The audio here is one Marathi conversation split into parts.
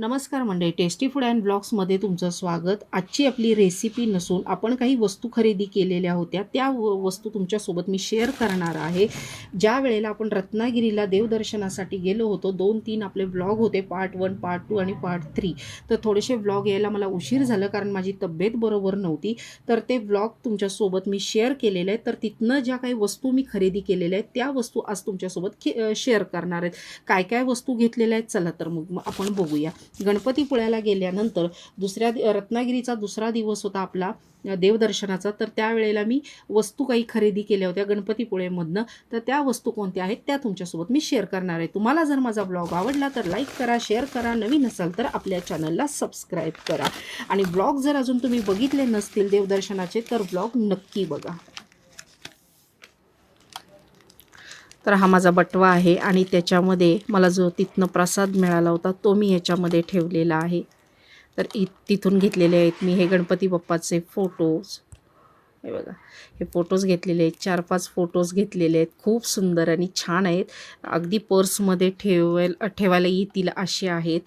नमस्कार मंडळी. टेस्टी फूड अँड ब्लॉग्समध्ये तुमचं स्वागत. आजची आपली रेसिपी नसून आपण काही वस्तू खरेदी केलेल्या होत्या. त्या व वस्तू तुमच्यासोबत मी शेअर करणार आहे. ज्या वेळेला आपण रत्नागिरीला देवदर्शनासाठी गेलो होतो दोन तीन आपले ब्लॉग होते पार्ट वन पार्ट टू आणि पार्ट थ्री तर थोडेसे ब्लॉग यायला मला उशीर झालं कारण माझी तब्येत बरोबर नव्हती. तर ते ब्लॉग तुमच्यासोबत मी शेअर केलेले आहेत. तर तिथनं ज्या काही वस्तू मी खरेदी केलेल्या आहेत त्या वस्तू आज तुमच्यासोबत शेअर करणार आहेत. काय काय वस्तू घेतलेल्या आहेत? चला तर मग आपण बघूया. गणपतीपुळ्याला गेल्यानंतर दुसऱ्या दि- रत्नागिरीचा दुसरा दिवस होता आपला देवदर्शनाचा. तर त्यावेळेला मी वस्तू काही खरेदी केल्या होत्या गणपतीपुळेमधनं तर त्या वस्तू कोणत्या आहेत त्या तुमच्यासोबत मी शेअर करणार आहे. तुम्हाला जर माझा ब्लॉग आवडला तर लाईक करा शेअर करा. नवीन असाल तर आपल्या चॅनलला सबस्क्राईब करा. आणि ब्लॉग जर अजून तुम्ही बघितले नसतील देवदर्शनाचे तर ब्लॉग नक्की बघा. तर हा माझा बटवा आहे आणि त्याच्यामध्ये मला जो तिथनं प्रसाद मिळाला होता तो मी याच्यामध्ये ठेवलेला आहे. तर इ तिथून घेतलेले आहेत मी हे गणपती बाप्पाचे फोटोज हे बघा हे फोटोज घेतलेले आहेत. चार पाच फोटोज घेतलेले आहेत. खूप सुंदर आणि छान आहेत. अगदी पर्समध्ये ठेवेल ठेवायला येतील असे आहेत.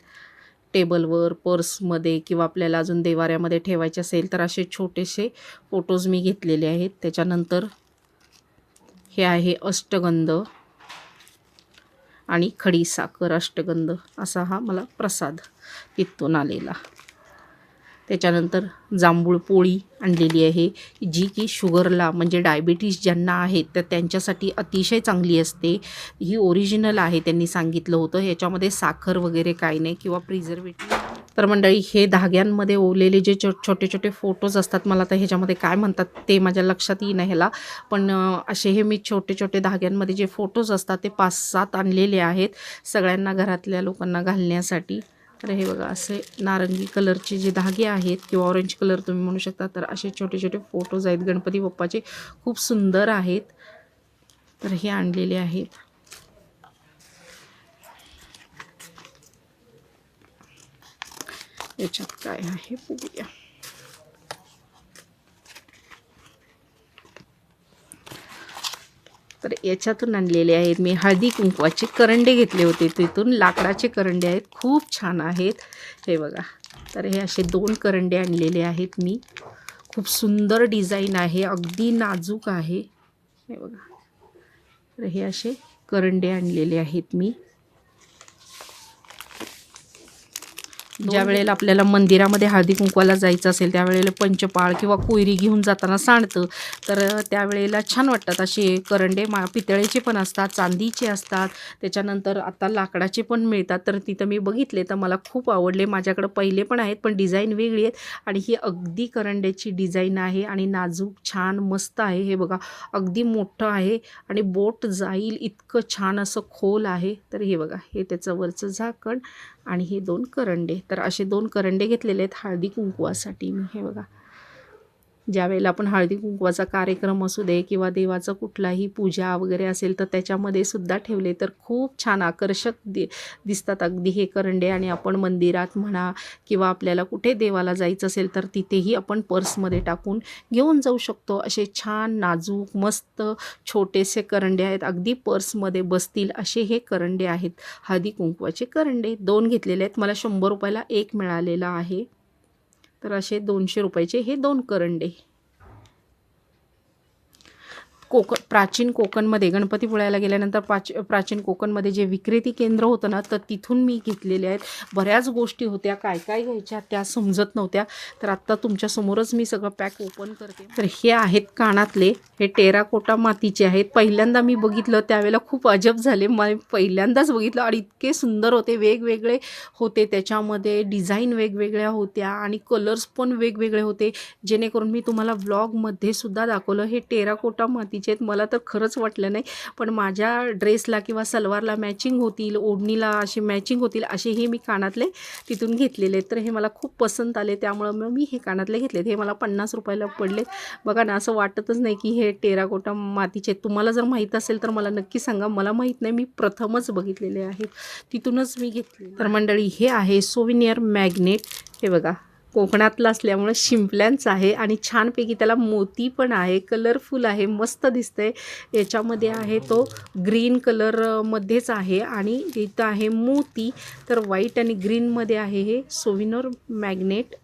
टेबलवर पर्समध्ये किंवा आपल्याला अजून देवाऱ्यामध्ये ठेवायचे असेल तर असे छोटेसे फोटोज मी घेतलेले आहेत. त्याच्यानंतर हे आहे अष्टगंध. आणि खडी साखर अष्टगंध असा हा मला प्रसाद तिथून आलेला. त्याच्यानंतर जांभूळ पोळी आणलेली आहे जी की शुगरला म्हणजे डायबिटीस ज्यांना आहेत तर त्यांच्यासाठी अतिशय चांगली असते. ही ओरिजिनल आहे त्यांनी सांगितलं होतं. ह्याच्यामध्ये साखर वगैरे काही नाही किंवा प्रिझर्वेटिव्ह तर मंडळी हे धाग्यांमध्ये ओवलेले जे छो छोटे छोटे फोटोज असतात मला तर ह्याच्यामध्ये काय म्हणतात ते माझ्या लक्षात येईन ह्याला. पण असे हे मी छोटे छोटे धाग्यांमध्ये जे फोटोज असतात ते पाच सात आणलेले आहेत सगळ्यांना घरातल्या लोकांना घालण्यासाठी. तर हे बघा असे नारंगी कलरचे जे धागे आहेत किंवा ऑरेंज कलर तुम्ही म्हणू शकता तर असे छोटे छोटे फोटोज आहेत. गणपती बाप्पाचे खूप सुंदर आहेत. तर हे आणलेले आहेत. याच्यात काय आहे बघूया. तर याच्यातून आणलेले आहेत मी हळदी कुंकवाचे करंडे घेतले होते. तिथून लाकडाचे करंडे आहेत. खूप छान आहेत. हे बघा. तर हे असे दोन करंडे आणलेले आहेत मी. खूप सुंदर डिझाईन आहे. अगदी नाजूक आहे. हे बघा. तर हे असे करंडे आणलेले आहेत मी. ज्या वेळेला आपल्याला मंदिरामध्ये हळदी कुंकवाला जायचं असेल त्यावेळेला पंचपाळ किंवा कोयरी घेऊन जाताना सांडतं तर त्यावेळेला छान वाटतात असे करंडे मा पितळेचे पण असतात चांदीचे असतात. त्याच्यानंतर आता लाकडाचे पण मिळतात. तर तिथं मी बघितले तर मला खूप आवडले. माझ्याकडं पहिले पण आहेत पण डिझाईन वेगळी आहेत. आणि ही अगदी करंड्याची डिझाईन आहे आणि नाजूक छान मस्त आहे. हे बघा अगदी मोठं आहे आणि बोट जाईल इतकं छान असं खोल आहे. तर हे बघा हे त्याचं वरचं झाकण. आणि हे दोन करंडे. तर असे दोन करंडे घेतलेले आहेत. हळदी कुंकवासाठी. मी हे बघा. ज्यावेळेला आपण हळदी कुंकवाचा कार्यक्रम असू दे किंवा देवाचं कुठलाही पूजा वगैरे असेल तर त्याच्यामध्ये सुद्धा ठेवले तर खूप छान आकर्षक दि दिसतात. अगदी हे करंडे आणि आपण मंदिरात म्हणा किंवा आपल्याला कुठे देवाला जायचं असेल तर तिथेही आपण पर्समध्ये टाकून घेऊन जाऊ शकतो. असे छान नाजूक मस्त छोटेसे करंडे आहेत. अगदी पर्समध्ये बसतील असे हे करंडे आहेत. हळदी कुंकवाचे करंडे. दोन घेतलेले आहेत. मला शंभर रुपयाला एक मिळालेला आहे. तर असे दोनशे रुपयाचे हे दोन करंडे. कोकण प्राचीन कोकणमध्ये गणपतीपुळ्याला गेल्यानंतर प्राच प्राचीन कोकणमध्ये जे विक्रेती केंद्र होतं ना तर तिथून मी घेतलेले आहेत. बऱ्याच गोष्टी होत्या काय काय घ्यायच्या त्या समजत नव्हत्या. तर आत्ता तुमच्यासमोरच मी सगळं पॅक ओपन करते. तर हे आहेत कानातले हे टेराकोटा मातीचे आहेत. पहिल्यांदा मी बघितलं त्यावेळेला खूप अजब झाले. मला पहिल्यांदाच बघितलं आणि इतके सुंदर होते. वेगवेगळे होते त्याच्यामध्ये डिझाईन वेगवेगळ्या होत्या आणि कलर्स पण वेगवेगळे होते. जेणेकरून मी तुम्हाला व्लॉगमध्ये सुद्धा दाखवलं हे टेराकोटा मातीचे पाहिजेत. मला तर खरंच वाटलं नाही. पण माझ्या ड्रेसला किंवा सलवारला मॅचिंग होतील ओढणीला असे मॅचिंग होतील असे हे मी कानातले तिथून घेतलेले तर हे मला खूप पसंत आले. त्यामुळं मग मी हे कानातले घेतलेत. हे मला पन्नास रुपयाला पडले बघा ना असं वाटतच नाही की हे टेराकोटा मातीचे तुम्हाला जर माहीत असेल तर मला नक्की सांगा. मला माहीत नाही. मी प्रथमच बघितलेले आहेत. तिथूनच मी घेतले तर मंडळी हे आहे सोविनियर मॅग्नेट हे बघा. कोकणातलं असल्यामुळं शिंपल्यांचं आहे आणि छानपैकी त्याला मोती पण आहे कलरफुल आहे मस्त दिसतंय. याच्यामध्ये आहे तो ग्रीन कलरमध्येच आहे आणि इथं आहे मोती. तर व्हाईट आणि ग्रीनमध्ये आहे हे सोविनोर मॅग्नेट.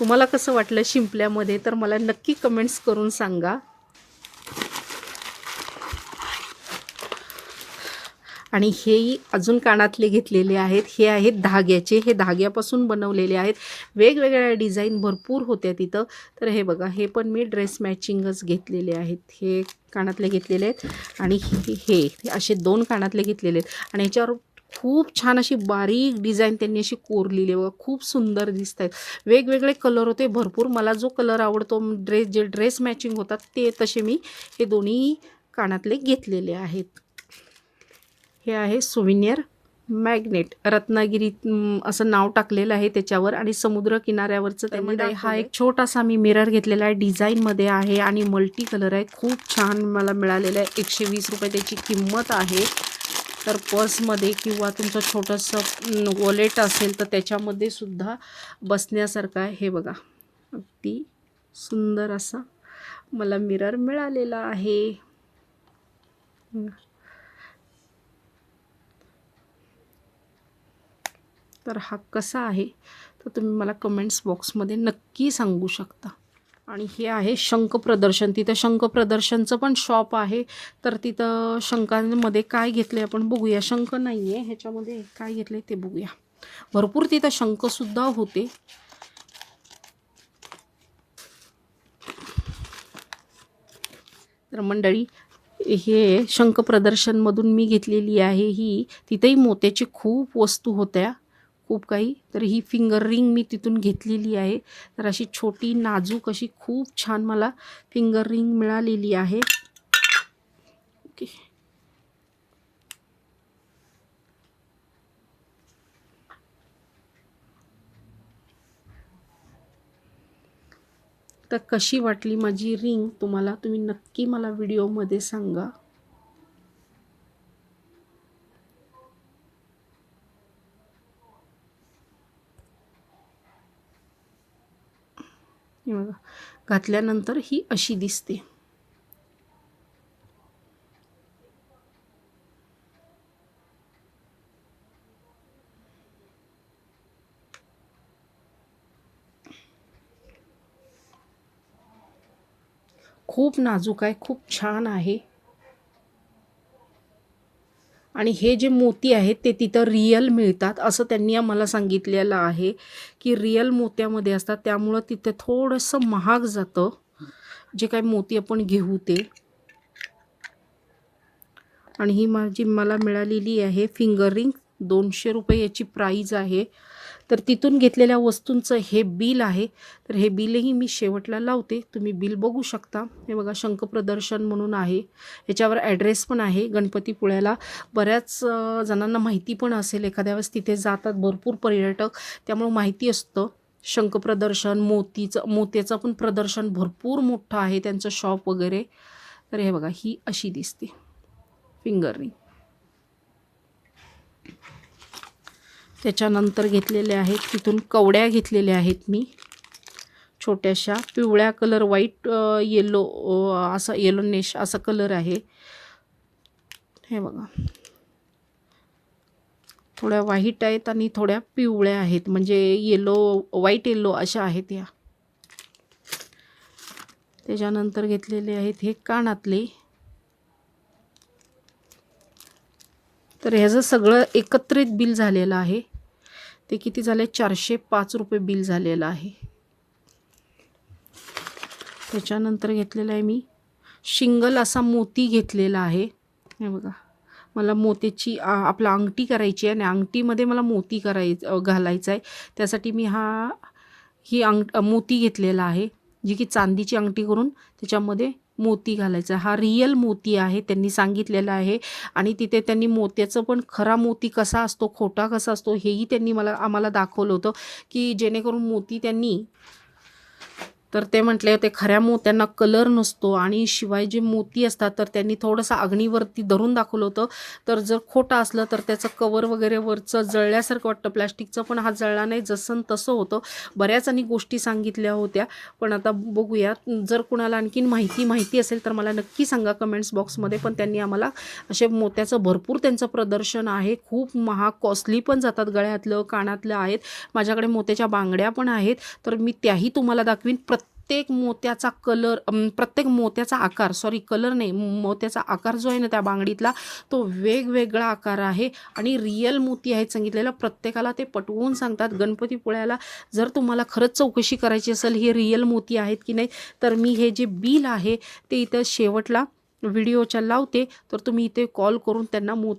तुम्हाला कसं वाटलं शिंपल्यामध्ये? तर मला नक्की कमेंट्स करून सांगा. आणि हेही अजून कानातले घेतलेले आहेत. हे आहेत धाग्याचे. हे धाग्यापासून बनवलेले आहेत. वेगवेगळ्या डिझाईन भरपूर होत्या तिथं. तर हे बघा हे पण मी ड्रेस मॅचिंगच घेतलेले आहेत. हे कानातले घेतलेले आहेत आणि हे असे दोन कानातले घेतलेले आहेत. आणि याच्यावर खूप छान अशी बारीक डिझाईन त्यांनी अशी कोरलेली बघा खूप सुंदर दिसत आहेत. वेगवेगळे कलर होते भरपूर. मला जो कलर आवडतो ड्रेस जे ड्रेस मॅचिंग होतात ते तसे मी हे दोन्ही कानातले घेतलेले आहेत. हे आहे सुविनियर मॅग्नेट. रत्नागिरी अं, असं नाव टाकलेलं आहे त्याच्यावर आणि समुद्र किनाऱ्यावरचं त्यामध्ये हा एक छोटासा मी मिरर घेतलेला आहे. डिझाईनमध्ये आहे आणि मल्टी कलर आहे. खूप छान मला मिळालेला आहे. एकशे वीस रुपये त्याची किंमत आहे. तर पर्समध्ये किंवा तुमचं छोटंसं वॉलेट असेल तर त्याच्यामध्ये सुद्धा बसण्यासारखं आहे. हे बघा. अगदी सुंदर असा मला मिरर मिळालेला आहे. तर हा कसा आहे? तर तुम्ही मला कमेंट्स बॉक्समध्ये नक्की सांगू शकता. आणि हे आहे शंख प्रदर्शन. तिथं शंख प्रदर्शनचं पण शॉप आहे. तर तिथं शंखांमध्ये काय घेतलं आहे आपण बघूया. शंख नाही आहे ह्याच्यामध्ये काय घेतलं आहे ते बघूया. भरपूर तिथं शंखसुद्धा होते. तर मंडळी हे शंख प्रदर्शनमधून मी घेतलेली आहे. ही तिथेही मोत्याची खूप वस्तू होत्या. खूप काही. तर ही फिंगर रिंग मी तिथून घेतलेली आहे. तर अशी छोटी नाजूक अशी खूप छान मला फिंगर रिंग मिळालेली आहे. ओके. तर कशी वाटली माझी रिंग तुम्हाला तुम्ही नक्की मला व्हिडिओमध्ये सांगा हे बघा घातल्यानंतर ही अशी दिसते. खूप नाजूक आहे खूप छान आहे. आणि हे जे मोती आहेत ते तिथं रियल मिळतात असं त्यांनी आम्हाला सांगितलेलं आहे की रिअल मोत्यामध्ये असतात. त्यामुळं तिथे थोडंसं महाग जातं. जे काही मोती आपण घेऊ ते. आणि ही माझी मला मिळालेली आहे फिंगर रिंग दोनशे रुपये याची प्राईज आहे. तर तिथून घेतलेल्या वस्तूंचं हे बिल आहे. तर हे बिलही मी शेवटला लावते. तुम्ही बिल बघू शकता. हे बघा शंख प्रदर्शन म्हणून आहे. याच्यावर ॲड्रेस पण आहे. गणपतीपुळ्याला बऱ्याच जणांना माहिती पण असेल. एखाद्या वेळेस तिथे जातात भरपूर पर्यटक. त्यामुळं माहिती असतं. शंख प्रदर्शन मोतीचं मोत्याचं पण प्रदर्शन भरपूर मोठं आहे त्यांचं शॉप वगैरे. तर हे बघा ही अशी दिसते. फिंगर रिंग त्याच्यानंतर घेतलेल्या आहेत तिथून कवड्या घेतलेल्या आहेत मी. छोट्याशा पिवळ्या कलर व्हाईट येलो असा येलोनेश असा कलर आहे. हे बघा. थोड्या व्हाईट आहेत आणि थोड्या पिवळ्या आहेत. म्हणजे येलो व्हाईट येलो अशा आहेत या. त्याच्यानंतर घेतलेले आहेत हे कानातले. तर ह्याचं सगळं एकत्रित बिल झालेलं आहे. ते किती झाले? चारशे पाच रुपये बिल झालेलं आहे. त्याच्यानंतर घेतलेलं आहे मी. शिंगल असा मोती घेतलेला आहे. हे बघा. मला मोत्याची आपला अंगठी करायची आहे आणि अंगठीमध्ये मला मोती कराय घालायचा आहे. त्यासाठी मी हा ही अंग मोती घेतलेला आहे. जी की चांदीची अंगठी करून त्याच्यामध्ये मोती घालायचा. हा रियल मोती आहे त्यांनी सांगितलेला आहे. आणि तिथे त्यांनी मोत्याचं पण खरा मोती कसा असतो खोटा कसा असतो हेही त्यांनी मला आम्हाला दाखवलं होतं की जेणेकरून मोती त्यांनी तर ते म्हटले होते खऱ्या मोत्यांना कलर नसतो आणि शिवाय जे मोती असतात तर त्यांनी थोडंसं अग्नीवरती धरून दाखवलं होतं. तर जर खोटं असलं तर त्याचं कवर वगैरे वरचं जळल्यासारखं वाटतं. प्लॅस्टिकचं पण हा जळला नाही जसं तसं होतं. बऱ्याच आणि गोष्टी सांगितल्या होत्या. पण आता बघूया. जर कुणाला आणखीन माहिती माहिती असेल तर मला नक्की सांगा कमेंट्स बॉक्समध्ये पण त्यांनी आम्हाला असे मोत्याचं भरपूर त्यांचं प्रदर्शन आहे. खूप महाग कॉस्टली पण जातात गळ्यातलं कानातलं आहेत. माझ्याकडे मोत्याच्या बांगड्या पण आहेत. तर मी त्याही तुम्हाला दाखवीन. प्रत्येक मोत्याचा कलर प्रत्येक मोत्याचा आकार सॉरी कलर नाही मोत्याचा आकार जो आहे ना त्या बांगडीतला तो वेगवेगळा आकार आहे. आणि रिअल मोती आहेत सांगितलेलं प्रत्येकाला ते पटवून सांगतात. गणपतीपुळ्याला जर तुम्हाला खरंच चौकशी करायची असेल हे रिअल मोती आहेत की नाही तर मी हे जे बिल आहे ते इथं शेवटला व्हिडिओच्या लावते. तर तुम्ही इथे कॉल करून त्यांना मो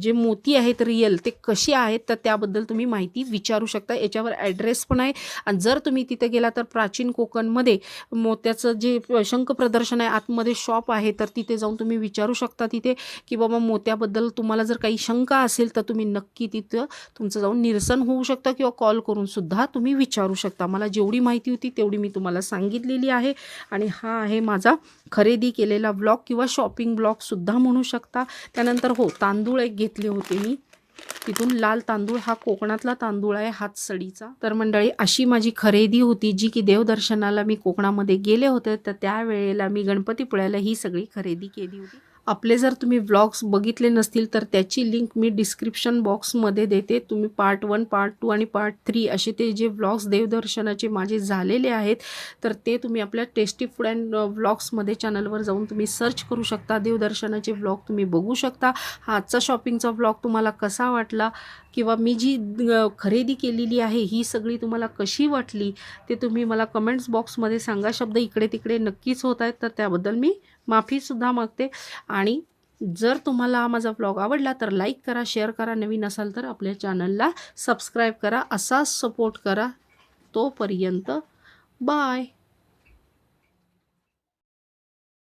जे मोती आहेत रिअल ते कसे आहेत तर त्याबद्दल तुम्ही माहिती विचारू शकता. याच्यावर ॲड्रेस पण आहे. आणि जर तुम्ही तिथे गेला तर प्राचीन कोकणमध्ये मोत्याचं जे शंख प्रदर्शन आहे आतमध्ये शॉप आहे तर तिथे जाऊन तुम्ही विचारू शकता तिथे की बाबा मोत्याबद्दल तुम्हाला जर काही शंका असेल तर तुम्ही नक्की तिथं तुमचं जाऊन निरसन होऊ शकतं किंवा कॉल करून सुद्धा तुम्ही विचारू शकता. मला जेवढी माहिती होती तेवढी मी तुम्हाला सांगितलेली आहे. आणि हा आहे माझा खरेदी केलेला ब्लॉग किंवा शॉपिंग ब्लॉगसुद्धा म्हणू शकता. त्यानंतर हो तांदूळ तांदूळ एक घेतले होते मी. तिथून लाल तांदूळ हा कोकणातला तांदूळ आहे हातसडीचा तर मंडळी अशी माझी खरेदी होती जी की देवदर्शनाला मी कोकणामध्ये गेले होते तर त्यावेळेला मी गणपतीपुळ्याला ही सगळी खरेदी केली होती. आपले जर तुम्ही व्लॉग्स बघितले नसतील तर त्याची लिंक मी डिस्क्रिप्शन बॉक्समध्ये देते. तुम्ही पार्ट वन पार्ट टू आणि पार्ट थ्री असे ते जे व्लॉग्स देवदर्शनाचे माझे झालेले आहेत तर ते तुम्ही आपल्या टेस्टी फूड अँड व्लॉग्समध्ये चॅनलवर जाऊन तुम्ही सर्च करू शकता. देवदर्शनाचे व्लॉग तुम्ही बघू शकता. हा आजचा शॉपिंगचा व्लॉग तुम्हाला कसा वाटला किंवा मी जी खरेदी केलेली आहे ही सगळी तुम्हाला कशी वाटली ते तुम्ही मला कमेंट्स बॉक्समध्ये सांगा. शब्द इकडे तिकडे नक्कीच होत आहेत तर त्याबद्दल मी माफीसुद्धा मागते. आणि जर तुम्हाला हा माझा ब्लॉग आवडला तर लाईक करा शेअर करा. नवीन असाल तर आपल्या चॅनलला सबस्क्राईब करा. असाच सपोर्ट करा. तोपर्यंत बाय